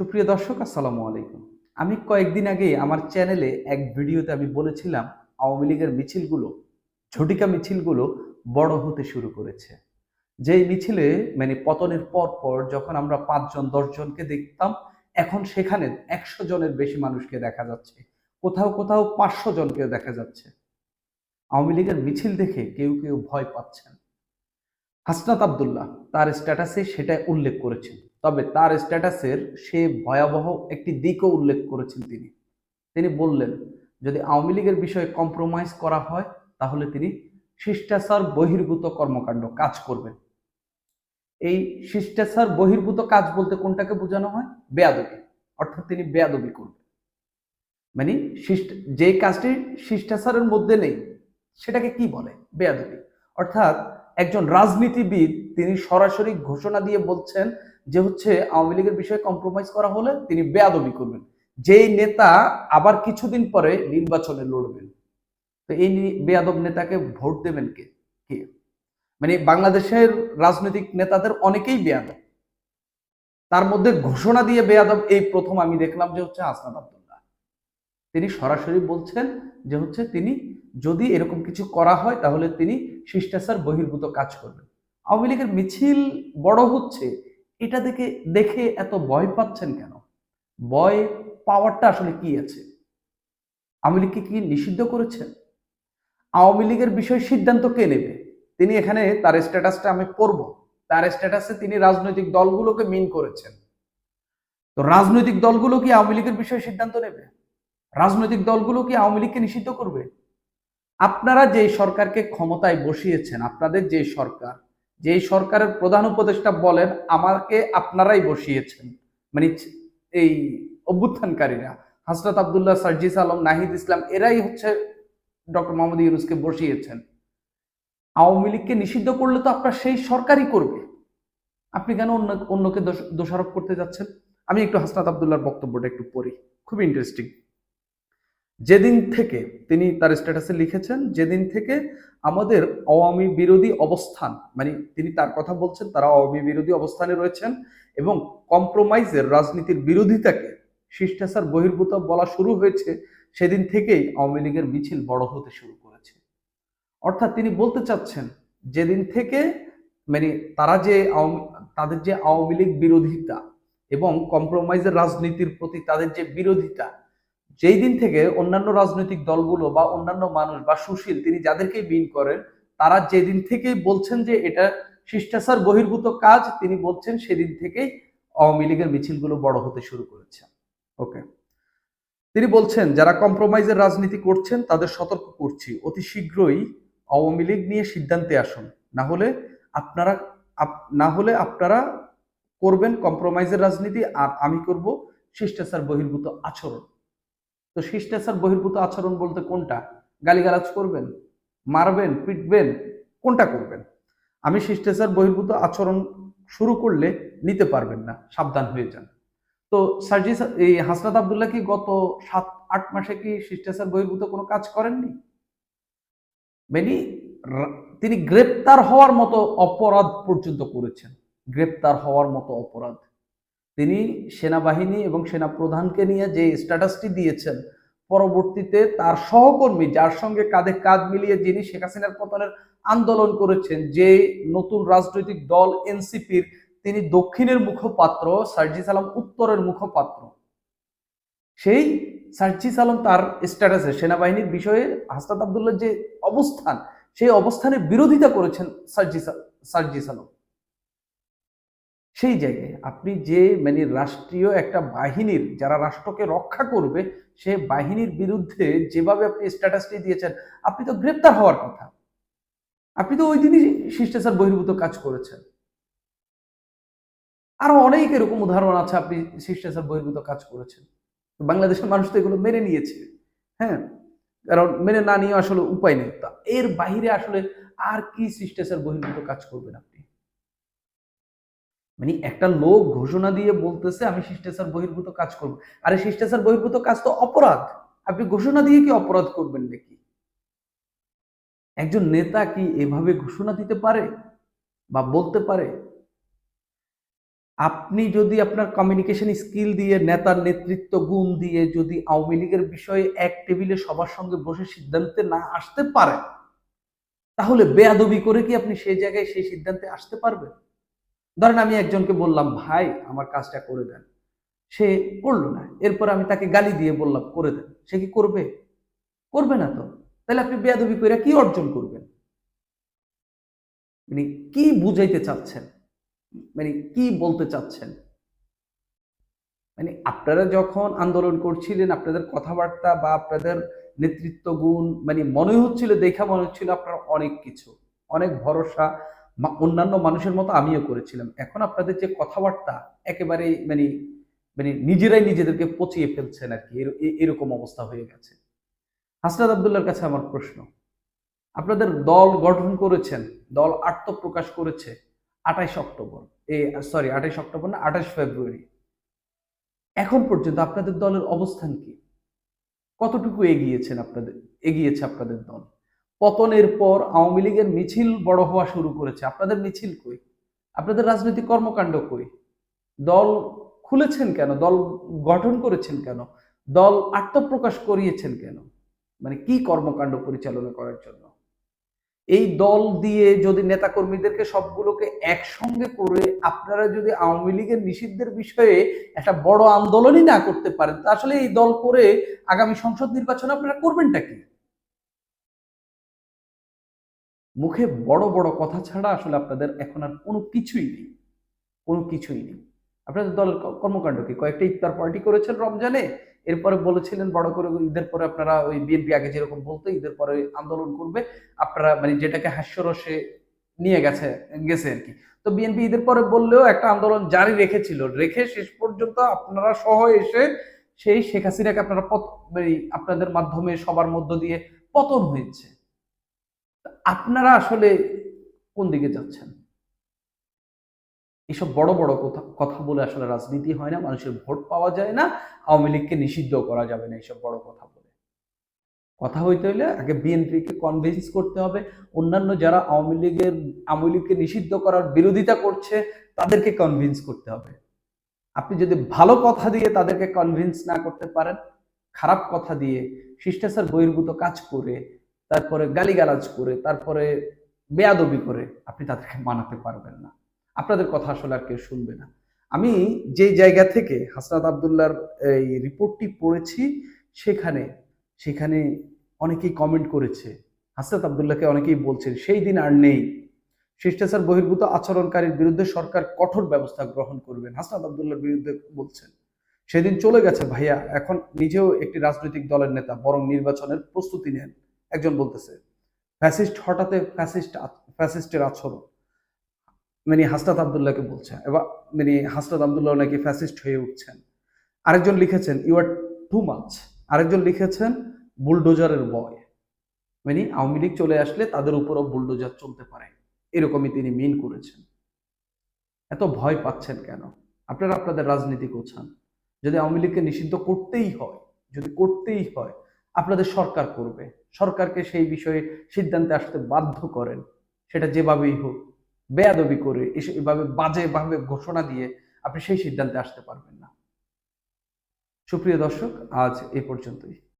সুপ্রিয় দর্শক, আসসালামু আলাইকুম। আমি কয়েকদিন আগে আমার চ্যানেলে এক ভিডিওতে আমি বলেছিলাম আওয়ামী লীগের মিছিলগুলো, ঝটিকা মিছিলগুলো বড় হতে শুরু করেছে। যেই মিছিলে মানে পতনের পর পর যখন আমরা পাঁচজন, দশজনকে দেখতাম, এখন সেখানে একশো জনের বেশি মানুষকে দেখা যাচ্ছে। কোথাও কোথাও পাঁচশো জনকে দেখা যাচ্ছে। আওয়ামী লীগের মিছিল দেখে কেউ কেউ ভয় পাচ্ছেন। হাসনাত আবদুল্লাহ তার স্ট্যাটাসে সেটা উল্লেখ করেছেন। তবে তার স্ট্যাটাসের সে ভয়াবহ একটি দিকও উল্লেখ করেছেন তিনি। তিনি বললেন, যদি আওয়ামী লীগের বিষয়ে কম্প্রোমাইজ করা হয়, তাহলে তিনি শিষ্টাচার বহির্ভূত কর্মকাণ্ড কাজ করবেন। এই শিষ্টাচার বহির্ভূত কাজ বলতে কোনটাকে বোঝানো হয়? বেয়াদবি। অর্থাৎ তিনি বেয়াদবি করবেন। মানে শিষ্ট, যে কাজটি শিষ্টাচারের মধ্যে নেই, সেটাকে কি বলে? বেয়াদবি। অর্থাৎ একজন রাজনীতিবিদ তিনি সরাসরি ঘোষণা দিয়ে বলছেন যে হচ্ছে আওয়ামী লীগের বিষয়ে কম্প্রোমাইজ করা হলে তিনি বেয়াদবি করবেন। যেই নেতা আবার কিছুদিন পরে নির্বাচনে লড়বেন। তো এই বেয়াদব নেতাকে ভোট দেবেন কে? কে? মানে বাংলাদেশের রাজনৈতিক নেতাদের অনেকেই বেয়াদব। তার মধ্যে ঘোষণা দিয়ে বেয়াদব এই প্রথম আমি দেখলাম যে হচ্ছে আব্দুল্লাহ তিনি সরাসরি বলছেন যে হচ্ছে তিনি যদি এরকম কিছু করা হয়, তাহলে তিনি শিষ্টাচার বহির্ভূত কাজ করবেন। আওয়ামী লীগের মিছিল বড় হচ্ছে, এটা দেখে দেখে এত ভয় পাচ্ছেন কেন? ভয় পাওয়ারটা আসলে কি আছে? আওয়ামী লীগকে কি নিষিদ্ধ করেছেন আওয়ামী লীগের বিষয়ে সিদ্ধান্ত কে নেবে? তিনি এখানে তার স্ট্যাটাসটা আমি পড়ব। তার স্ট্যাটাসে তিনি রাজনৈতিক দলগুলোকে মিন করেছেন। তো রাজনৈতিক দলগুলো কি আওয়ামী লীগের বিষয়ে সিদ্ধান্ত নেবে? রাজনৈতিক দলগুলো কি আওয়ামী লীগকে নিষিদ্ধ করবে? আপনারা যে সরকারকে ক্ষমতায় বসিয়েছেন, আপনাদের যে সরকার যে সরকারের প্রধান উপদেষ্টা বলেন, আমাকে আপনারাই বসিয়েছেন। মানে এই অভ্যুত্থানকারীরা হাসরত আবদুল্লাহ সার্জিস আলম, নাহিদ ইসলাম, এরাই হচ্ছে ডক্টর মোহাম্মদ ইউনুসকে বসিয়েছেন। আওয়ামী লীগকে নিষিদ্ধ করলে তো আপনার সেই সরকারই করবে। আপনি কেন অন্য, অন্যকে দোষ- দোষারোপ করতে যাচ্ছেন? আমি একটু হাসনাত আবদুল্লাহর বক্তব্যটা একটু পড়ি, খুব ইন্টারেস্টিং যেদিন থেকে তিনি তার স্ট্যাটাসে লিখেছেন, যেদিন থেকে আমাদের আওয়ামী বিরোধী অবস্থান মানে তিনি তার কথা বলছেন, তারা আওয়ামী বিরোধী অবস্থানে রয়েছেন এবং কম্প্রোমাইজের রাজনীতির বিরোধিতাকে শিষ্টাচার বহির্ভূত বলা শুরু হয়েছে, সেদিন থেকেই আওয়ামী লীগের মিছিল বড় হতে শুরু করেছে। অর্থাৎ তিনি বলতে চাচ্ছেন, যেদিন থেকে মানে তারা যে তাদের যে আওয়ামী লীগ বিরোধিতা এবং কম্প্রোমাইজের রাজনীতির প্রতি তাদের যে বিরোধিতা যেই দিন থেকে অন্যান্য রাজনৈতিক দলগুলো বা অন্যান্য মানুষ বা সুশীল তিনি যাদেরকেই বিন করেন, তারা যেদিন থেকেই বলছেন যে এটা শিষ্টাচার বহির্ভূত কাজ, তিনি বলছেন সেদিন থেকেই আওয়ামী লীগের মিছিলগুলো বড় হতে শুরু করেছে। ওকে। তিনি বলছেন, যারা কম্প্রোমাইজের রাজনীতি করছেন, তাদের সতর্ক করছি। অতি শীঘ্রই আওয়ামী লীগ নিয়ে সিদ্ধান্তে আসুন। না হলে আপনারা, আপ- না হলে আপনারা করবেন কম্প্রোমাইজের রাজনীতি, আর আমি করব শিষ্টাচার বহির্ভূত আচরণ। তো শিষ্টাচার, বহির্ভূত আচরণ বলতে কোনটা? গালিগালাজ করবেন, মারবেন, পিটবেন, কোনটা করবেন? আমি শিষ্টাচার, বহির্ভূত আচরণ শুরু করলে নিতে পারবেন না, সাবধান হয়ে যান। তো সার্জি এই হাসনাত আবদুল্লাহ কি গত সাত, আট মাসে কি শিষ্টাচার, বহির্ভূত কোনো কাজ করেননি? মেনি তিনি গ্রেপ্তার হওয়ার মতো অপরাধ পর্যন্ত করেছেন। গ্রেপ্তার হওয়ার মতো অপরাধ। তিনি সেনাবাহিনী এবং সেনা প্রধানকে নিয়ে যে স্ট্যাটাসটি দিয়েছেন, পরবর্তীতে তার সহকর্মী, যার সঙ্গে কাঁধে কাঁধ মিলিয়ে যিনি শেখ হাসিনার পতনের আন্দোলন করেছেন, যে নতুন রাজনৈতিক দল এনসিপির, তিনি দক্ষিণের মুখপাত্র সার্জিস আলম উত্তরের মুখপাত্র। সেই সার্জিস আলম তার স্ট্যাটাসে, সেনাবাহিনীর বিষয়ে হাসনাত আবদুল্লাহ যে অবস্থান, সেই অবস্থানের বিরোধিতা করেছেন সার্জিস সার্জিস আলম সেই জায়গায় আপনি যে মানে রাষ্ট্রীয় একটা বাহিনীর যারা রাষ্ট্রকে রক্ষা করবে, সে বাহিনীর বিরুদ্ধে যেভাবে আপনি স্ট্যাটাসটি দিয়েছেন, আপনি তো গ্রেপ্তার হওয়ার কথা। আপনি তো ওই দিনই শিষ্টাচার বহির্ভূত কাজ করেছেন। আরও অনেক এরকম উদাহরণ আছে আপনি শিষ্টাচার বহির্ভূত কাজ করেছেন। বাংলাদেশের মানুষ তো এগুলো মেনে নিয়েছে হ্যাঁ? কারণ মেনে না নিয়ে আসলে উপায় নেই। তা এর বাহিরে আসলে আর কি শিষ্টাচার বহির্ভূত কাজ করবে আপনি মানে একটা লোক ঘোষণা দিয়ে বলতেছে, আমি শিষ্টাচার বহির্ভূত কাজ করব। আরে শিষ্টাচার বহির্ভূত কাজ তো অপরাধ। আপনি ঘোষণা দিয়ে কি অপরাধ করবেন নাকি? একজন নেতা কি এভাবে ঘোষণা দিতে পারে বা বলতে পারে? আপনি যদি আপনার কমিউনিকেশন স্কিল দিয়ে, নেতার নেতৃত্ব গুণ দিয়ে যদি আওয়ামী লীগের বিষয়ে এক টেবিলে সবার সঙ্গে বসে সিদ্ধান্তে না আসতে পারেন, তাহলে বেয়াদবি করে কি আপনি সেই জায়গায় সেই সিদ্ধান্তে আসতে পারবেন? ধরেন আমি একজনকে বললাম, ভাই, আমার কাজটা করে দেন। সে করল না। এরপর আমি তাকে গালি দিয়ে বললাম, করে দেন। সে কি করবে? করবে না তো। তাহলে আপনি বেয়াদবি করে কি অর্জন করবেন? মানে কি বুঝাইতে চাচ্ছেন? মানে কি বলতে চাচ্ছেন? মানে আপনারা যখন আন্দোলন করছিলেন, আপনাদের কথাবার্তা বা আপনাদের নেতৃত্ব গুণ মানে মনে হচ্ছিল, দেখা মনে হচ্ছিল আপনারা অনেক কিছু, অনেক ভরসা অন্যান্য মানুষের মতো আমিও করেছিলাম। এখন আপনাদের যে কথাবার্তা একেবারে মানে মানে নিজেরাই নিজেদেরকে পচিয়ে ফেলছেন আর কি। এরকম অবস্থা হয়ে গেছে। হাসনাদ আবদুল্লার কাছে আমার প্রশ্ন। আপনাদের দল গঠন করেছেন, দল আত্মপ্রকাশ করেছে আঠাইশ অক্টোবর। এ, সরি, আঠাইশ অক্টোবর না, আঠাইশ ফেব্রুয়ারি। এখন পর্যন্ত আপনাদের দলের অবস্থান কি? কতটুকু এগিয়েছেন আপনাদের, এগিয়েছে আপনাদের দল? পতনের পর আওয়ামী লীগের মিছিল বড় হওয়া শুরু করেছে। আপনাদের মিছিল কই? আপনাদের রাজনৈতিক কর্মকাণ্ড কই? দল খুলেছেন কেন? দল গঠন করেছেন কেন? দল আত্মপ্রকাশ করিয়েছেন কেন? মানে কি কর্মকাণ্ড পরিচালনা করার জন্য? এই দল দিয়ে যদি নেতাকর্মীদেরকে সবগুলোকে একসঙ্গে করে আপনারা যদি আওয়ামী লীগের নিষিদ্ধের বিষয়ে একটা বড় আন্দোলনই না করতে পারেন আসলে এই দল করে আগামী সংসদ নির্বাচনে আপনারা করবেনটা কি? মুখে বড় বড় কথা ছাড়া আসলে আপনাদের এখন আর কোনো কিছুই নেই। কোনো কিছুই নেই। আপনাদের দলের ক- কর্মকাণ্ড কি? কয়েকটা ইফতার পার্টি করেছেন রমজানে? এরপরে বলেছিলেন বড় করে ঈদের পরে আপনারা ওই বিএনপি আগে যেরকম বলতো, ঈদের পরে আন্দোলন করবে। আপনারা মানে যেটাকে হাস্যরসে নিয়ে গেছে গেছে আর কি। তো বিএনপি ঈদের পরে বললেও একটা আন্দোলন জারি রেখেছিল। রেখে শেষ পর্যন্ত আপনারা সহ এসে সেই শেখ হাসিনাকে আপনারা মানে আপনাদের মাধ্যমে সবার মধ্য দিয়ে পতন হয়েছে। আপনারা আসলে কোন দিকে যাচ্ছেন? এসব বড় বড় কথা কথা বলে আসলে রাজনীতি হয় না, মানুষের ভোট পাওয়া যায় না, আওয়ামী লীগকে নিষিদ্ধ করা যাবে না এইসব বড় কথা বলে। কথা হইতে হলে আগে বিএনপিকে কনভিন্স করতে হবে। অন্যান্য যারা আওয়ামী লীগের, আওয়ামী লীগকে নিষিদ্ধ করার বিরোধিতা করছে, তাদেরকে কনভিন্স করতে হবে। আপনি যদি ভালো কথা দিয়ে তাদেরকে কনভিন্স না করতে পারেন, খারাপ কথা দিয়ে শিষ্টাচার বহির্ভূত কাজ করে তারপরে গালিগালাজ করে, তারপরে বেয়াদবি করে, আপনি তাদেরকে মানাতে পারবেন না। আপনাদের কথা আসলে আর কেউ শুনবে না। আমি যে জায়গা থেকে হাসনাত আবদুল্লার এই রিপোর্টটি পড়েছি, সেখানে সেখানে অনেকেই কমেন্ট করেছে। হাসনাত আবদুল্লাহকে অনেকেই বলছেন, সেই দিন আর নেই। শিষ্টাচার বহির্ভূত আচরণকারীর বিরুদ্ধে সরকার কঠোর ব্যবস্থা গ্রহণ করবেন। হাসনাত আবদুল্লাহর বিরুদ্ধে বলছেন। সেদিন চলে গেছে ভাইয়া। এখন নিজেও একটি রাজনৈতিক দলের নেতা, বরং নির্বাচনের প্রস্তুতি নেন। একজন বলতেছে, ফ্যাসিস্ট হঠাৎ ফ্যাসিস্ট ফ্যাসিস্টের আচরণ। মানে হাসনাত আবদুল্লাহকে বলছে, এবার মানে হাসনাত আবদুল্লাহ নাকি ফ্যাসিস্ট হয়ে উঠছেন। আরেকজন লিখেছেন ইউ আর টু মাচ আরেকজন লিখেছেন বুলডোজারের বয় মানে আওয়ামী লীগ চলে আসলে তাদের উপরও বুলডোজার চলতে পারে। এরকমই তিনি মিন করেছেন। এত ভয় পাচ্ছেন কেন? আপনারা আপনাদের রাজনীতি করছেন যদি আওয়ামী লীগকে নিষিদ্ধ করতেই হয়, যদি করতেই হয়, আপনাদের সরকার করবে। সরকারকে সেই বিষয়ে সিদ্ধান্তে আসতে বাধ্য করেন। সেটা যেভাবেই হোক, বেয়াদবি করে এভাবে বাজেভাবে ঘোষণা দিয়ে আপনি সেই সিদ্ধান্তে আসতে পারবেন না। সুপ্রিয় দর্শক, আজ এই পর্যন্তই।